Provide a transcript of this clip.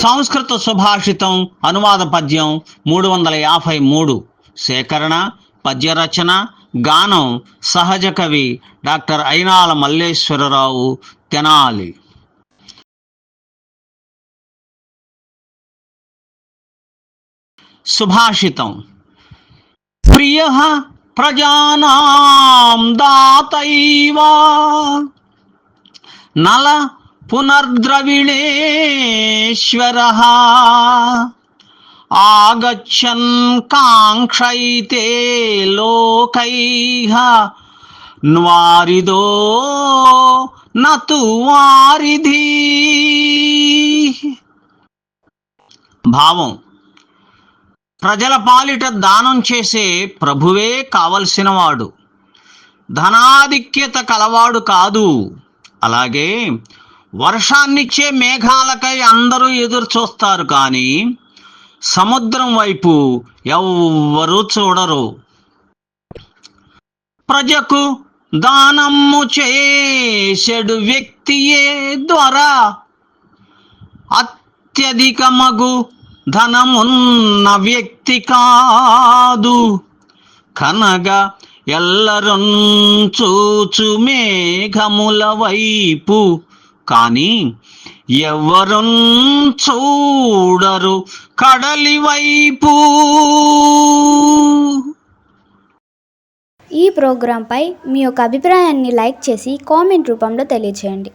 సంస్కృత సుభాషితం అనువాద పద్యం మూడు వందల యాభై మూడు. సేకరణ పద్యరచన గానం సహజ కవి డాక్టర్ అయినాల మల్లేశ్వరరావు తెనాలి. సుభాషితం. ప్రియ ప్రజానాం దాతైవా నల పునర్ద్రవిణేశ్వర ఆగచ్చన్ కాంక్షైతే లోకై వారిదో నతు వారిధి భావం ప్రజల పాలిట దానం చేసే ప్రభువే కావలసినవాడు. ధనాధిక్యత కలవాడు కాదు. అలాగే వర్షాన్నిచ్చే మేఘాలకై అందరూ ఎదురు చూస్తారు కానీ సముద్రం వైపు ఎవ్వరూ చూడరు. ప్రజకు దానము చేసెడు వ్యక్తియే ద్వారా అత్యధికమగు ధనమున్న వ్యక్తి కాదు. కనగా ఎల్లరూ చూచు మేఘముల వైపు కానీ ఎవరు చూడరు కడలి వైపు. ఈ ప్రోగ్రాంపై మీ యొక్క అభిప్రాయాన్ని లైక్ చేసి కామెంట్ రూపంలో తెలియచేయండి.